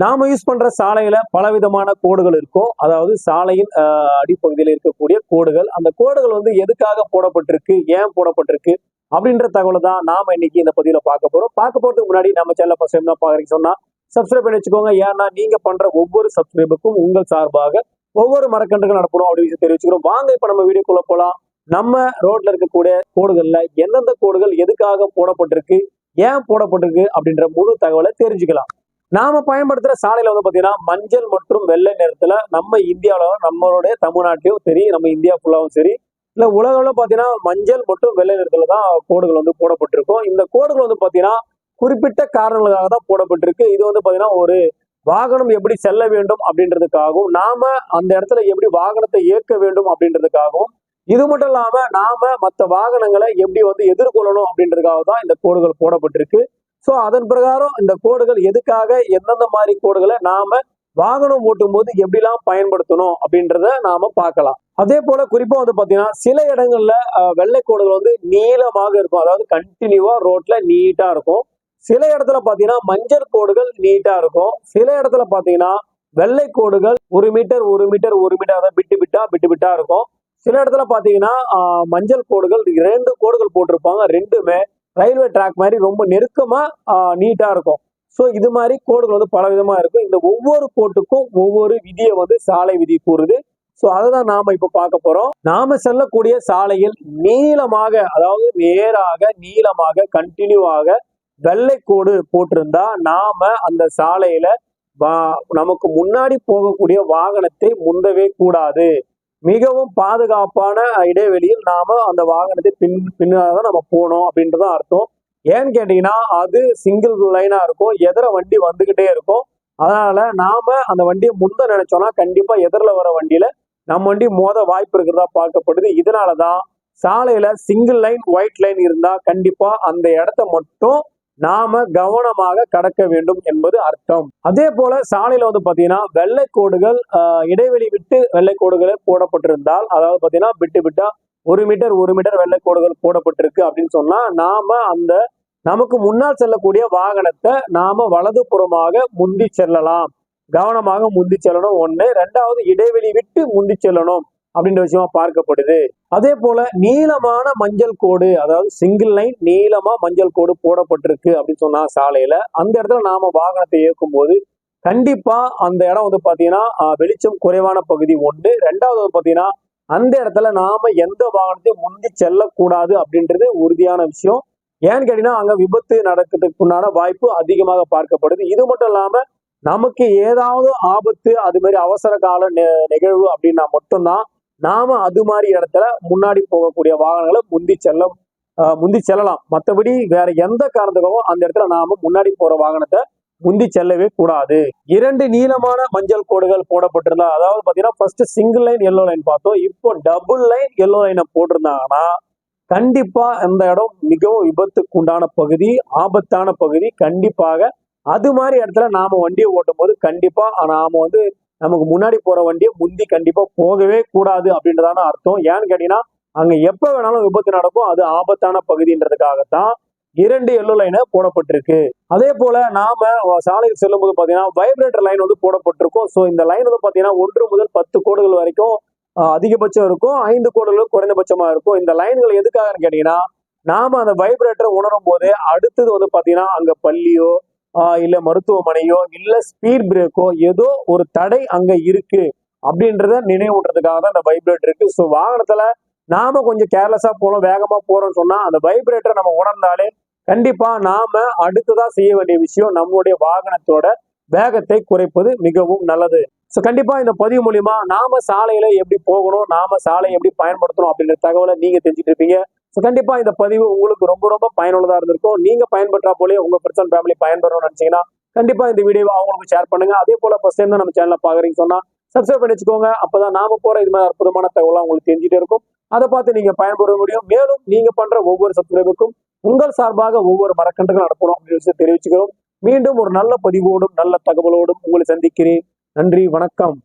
நாம யூஸ் பண்ற சாலையில பலவிதமான கோடுகள் இருக்கும். அதாவது சாலையின் அடிப்பகுதியில் இருக்கக்கூடிய கோடுகள். அந்த கோடுகள் வந்து எதுக்காக போடப்பட்டிருக்கு? ஏன் போடப்பட்டிருக்கு? அப்படின்ற தகவலை தான் நாம இன்னைக்கு இந்த பதிவில பார்க்க போறோம். பார்க்க போறதுக்கு முன்னாடி நம்ம சேனல் ஃபர்ஸ்ட் டைம் தான் பாக்குறீங்க சொன்னா சப்ஸ்கிரைப் பண்ணி வச்சுக்கோங்க. ஏன்னா நீங்க பண்ற ஒவ்வொரு சப்ஸ்கிரைபுக்கும் உங்கள் சார்பாக ஒவ்வொரு மரக்கன்றுகள் நடப்படும் அப்படின்னு தெரிவிச்சுக்கிறோம். வாங்க இப்ப நம்ம வீடியோக்குள்ள போலாம். நம்ம ரோட்ல இருக்கக்கூடிய கோடுகள்ல எந்தெந்த கோடுகள் எதுக்காக போடப்பட்டிருக்கு? ஏன் போடப்பட்டிருக்கு? அப்படின்ற முழு தகவலை தெரிஞ்சுக்கலாம். நாம பயன்படுத்துற சாலையில வந்து பாத்தீங்கன்னா மஞ்சள் மற்றும் வெள்ளை நிறத்துல நம்ம இந்தியாவில நம்மளுடைய தமிழ்நாட்டிலும் சரி நம்ம இந்தியா ஃபுல்லாவும் சரி இல்ல உலகளவுல பாத்தீங்கன்னா மஞ்சள் மற்றும் வெள்ளை நிறத்துல தான் கோடுகள் வந்து போடப்பட்டிருக்கும். இந்த கோடுகள் வந்து பாத்தீங்கன்னா குறிப்பிட்ட காரணங்களுக்காக தான் போடப்பட்டிருக்கு. இது வந்து பாத்தீங்கன்னா ஒரு வாகனம் எப்படி செல்ல வேண்டும் அப்படின்றதுக்காகவும் நாம அந்த இடத்துல எப்படி வாகனத்தை இயக்க வேண்டும் அப்படின்றதுக்காகவும் இது மட்டும் இல்லாம நாம மற்ற வாகனங்களை எப்படி வந்து எதிர்கொள்ளணும் அப்படின்றதுக்காக தான் இந்த கோடுகள் போடப்பட்டிருக்கு. ஸோ அதன் பிரகாரம் இந்த கோடுகள் எதுக்காக எந்தெந்த மாதிரி கோடுகளை நாம வாகனம் ஓட்டும் போது எப்படிலாம் பயன்படுத்தணும் அப்படின்றத நாம பார்க்கலாம். அதே போல குறிப்பா வந்து பாத்தீங்கன்னா சில இடங்கள்ல வெள்ளை கோடுகள் வந்து நீளமாக இருக்கும். அதாவது கண்டினியூவா ரோட்ல நீட்டா இருக்கும். சில இடத்துல பாத்தீங்கன்னா மஞ்சள் கோடுகள் நீட்டா இருக்கும். சில இடத்துல பாத்தீங்கன்னா வெள்ளை கோடுகள் ஒரு மீட்டர் ஒரு மீட்டர் ஒரு மீட்டர் அதாவது பிட்டு பிட்டா பிட்டு பிட்டா இருக்கும். சில இடத்துல பாத்தீங்கன்னா மஞ்சள் கோடுகள் ரெண்டு கோடுகள் போட்டிருப்பாங்க. ரெண்டுமே ரயில்வே ட்ராக் மாதிரி ரொம்ப நெருக்கமாக நீட்டாக இருக்கும். ஸோ இது மாதிரி கோடுகள் வந்து பல விதமாக இருக்கும். இந்த ஒவ்வொரு கோட்டுக்கும் ஒவ்வொரு விதியை வந்து சாலை விதி கூறுது. ஸோ அதை தான் நாம் இப்போ பார்க்க போகிறோம் நாம் செல்லக்கூடிய சாலையில் நீளமாக அதாவது நேராக நீளமாக கண்டினியூவாக வெள்ளை கோடு போட்டிருந்தா நாம் அந்த சாலையில் வா- நமக்கு முன்னாடி போகக்கூடிய வாகனத்தை முந்தவே கூடாது. மிகவும் பாதுகாப்பான இடைவெளியில் நாம அந்த வாகனத்தை பின் பின்னால தான் நம்ம போகணும் அப்படின்றத அர்த்தம். ஏன்னு கேட்டீங்கன்னா அது சிங்கிள் லைனா இருக்கும் எதிர வண்டி வந்துகிட்டே இருக்கும். அதனால நாம அந்த வண்டியை முந்த நினைச்சோம்னா கண்டிப்பா எதிரில் வர வண்டியில நம்ம வண்டி மோத வாய்ப்பு இருக்கிறதா பார்க்கப்படுது. இதனாலதான் சாலையில சிங்கிள் லைன் ஒயிட் லைன் இருந்தா கண்டிப்பா அந்த இடத்த மட்டும் நாம கவனமாக கடக்க வேண்டும் என்பது அர்த்தம். அதே போல சாலையில வந்து பாத்தீங்கன்னா வெள்ளை கோடுகள் ஆஹ், இடைவெளி விட்டு வெள்ளை கோடுகளை போடப்பட்டிருந்தால் அதாவது பாத்தீங்கன்னா விட்டு விட்டா ஒரு மீட்டர் ஒரு மீட்டர் வெள்ளை கோடுகள் போடப்பட்டிருக்கு அப்படின்னு சொன்னா நாம அந்த நமக்கு முன்னால் செல்லக்கூடிய வாகனத்தை நாம வலதுபுறமாக முந்தி செல்லலாம். கவனமாக முந்தி செல்லணும். ஒண்ணு. ரெண்டாவது இடைவெளி விட்டு முந்தி செல்லணும். அப்படின்ற விஷயமா பார்க்கப்படுது. அதே போல நீளமான மஞ்சள் கோடு அதாவது சிங்கிள் லைன் நீளமா மஞ்சள் கோடு போடப்பட்டிருக்கு அப்படின்னு சொன்னா சாலையில. அந்த இடத்துல நாம வாகனத்தை இயக்கும் போது கண்டிப்பா அந்த இடம் வந்து பாத்தீங்கன்னா வெளிச்சம் குறைவான பகுதி ஒன்று ரெண்டாவது வந்து பாத்தீங்கன்னா அந்த இடத்துல நாம எந்த வாகனத்தையும் முந்தி செல்லக்கூடாது அப்படின்றது உறுதியான விஷயம். ஏன்னு கேட்டீங்கன்னா அங்க விபத்து நடக்கிறதுக்குண்டான வாய்ப்பு அதிகமாக பார்க்கப்படுது. இது மட்டும் இல்லாம நமக்கு ஏதாவது ஆபத்து அது மாதிரி அவசர கால நெ- நிகழ்வு அப்படின்னா மட்டும்தான் நாம அது மாதிரி இடத்துல முன்னாடி போகக்கூடிய வாகனங்களை முந்தி செல்ல முந்தி செல்லலாம். மற்றபடி வேற எந்த காரணத்துக்காகவும் அந்த இடத்துல நாம முன்னாடி போற வாகனத்தை முந்தி செல்லவே கூடாது. இரண்டு நீளமான மஞ்சள் கோடுகள் போடப்பட்டிருந்தா அதாவது பாத்தீங்கன்னா first single line yellow line பார்த்தோம். இப்போ டபுள் லைன் எல்லோ லைனை போட்டிருந்தாங்கன்னா கண்டிப்பா அந்த இடம் மிகவும் விபத்துக்கு உண்டான பகுதி ஆபத்தான பகுதி. கண்டிப்பாக அது மாதிரி இடத்துல நாம வண்டியை ஓட்டும் போது கண்டிப்பா நாம வந்து நமக்கு முன்னாடி போற வண்டியை முந்தி கண்டிப்பா போகவே கூடாது அப்படின்றதான அர்த்தம். ஏன்னு கேட்டீங்கன்னா அங்க எப்ப வேணாலும் விபத்து நடக்கும் அது ஆபத்தான பகுதின்றதுக்காகத்தான் இரண்டு எல்லோ லைனை போடப்பட்டிருக்கு. அதே போல நாம சாலையில் செல்லும் போது பாத்தீங்கன்னா வைப்ரேட்டர் லைன் வந்து போடப்பட்டிருக்கும். ஸோ இந்த லைன் வந்து பாத்தீங்கன்னா ஒன்று முதல் பத்து கோடுகள் வரைக்கும் அதிகபட்சம் இருக்கும். ஐந்து கோடுகள் குறைந்தபட்சமா இருக்கும். இந்த லைன்கள் எதுக்காகன்னு கேட்டீங்கன்னா நாம அந்த வைப்ரேட்டர் உணரும் போது அடுத்தது வந்து பாத்தீங்கன்னா அங்க பள்ளியோ இல்ல மருத்துவமனையோ இல்ல ஸ்பீட் பிரேக்கோ ஏதோ ஒரு தடை அங்க இருக்கு அப்படின்றத நினைவூட்டுறதுக்காக தான் அந்த வைப்ரேட் இருக்கு. ஸோ வாகனத்துல நாம கொஞ்சம் கேர்லெஸ்ஸா போறோம் வேகமா போறோம்னு சொன்னா அந்த வைப்ரேட்டரை நம்ம உணர்ந்தாலே கண்டிப்பா நாம அடுத்ததா செய்ய வேண்டிய விஷயம் நம்மளுடைய வாகனத்தோட வேகத்தை குறைப்பது மிகவும் நல்லது. ஸோ கண்டிப்பா இந்த பதிவு மூலியமா நாம சாலையில எப்படி போகணும் நாம சாலையை எப்படி பயன்படுத்தணும் அப்படின்ற தகவலை நீங்க தெரிஞ்சுட்டு இருப்பீங்க. ஸோ கண்டிப்பா இந்த பதிவு உங்களுக்கு ரொம்ப ரொம்ப பயனுள்ளதா இருந்திருக்கும். நீங்க பயன்படுறா போலே உங்க பர்சன் ஃபேமிலி பயன்பெறணும்னு நினைச்சீங்கன்னா கண்டிப்பா இந்த வீடியோவை அவங்களுக்கு ஷேர் பண்ணுங்க. அதே போல ஃபர்ஸ்ட் டைம் தான் நம்ம சேனலில் பாக்குறீங்க சொன்னா சப்ஸ்கிரைப் பண்ணி வச்சுக்கோங்க அப்பதான் நாம போற இது மாதிரி அற்புதமான தகவலாம் உங்களுக்கு தெரிஞ்சுட்டே இருக்கும். அதை பார்த்து நீங்க பயன்பெற முடியும். மேலும் நீங்க பண்ற ஒவ்வொரு சப்ஸ்கிரைபுக்கும் உங்கள் சார்பாக ஒவ்வொரு மரக்கன்றுகள் நடக்கணும் அப்படின்னு விஷயத்தை தெரிவிச்சுக்கிறோம். மீண்டும் ஒரு நல்ல பதிவோடும் நல்ல தகவலோடும் உங்களை சந்திக்கிறேன். நன்றி வணக்கம்.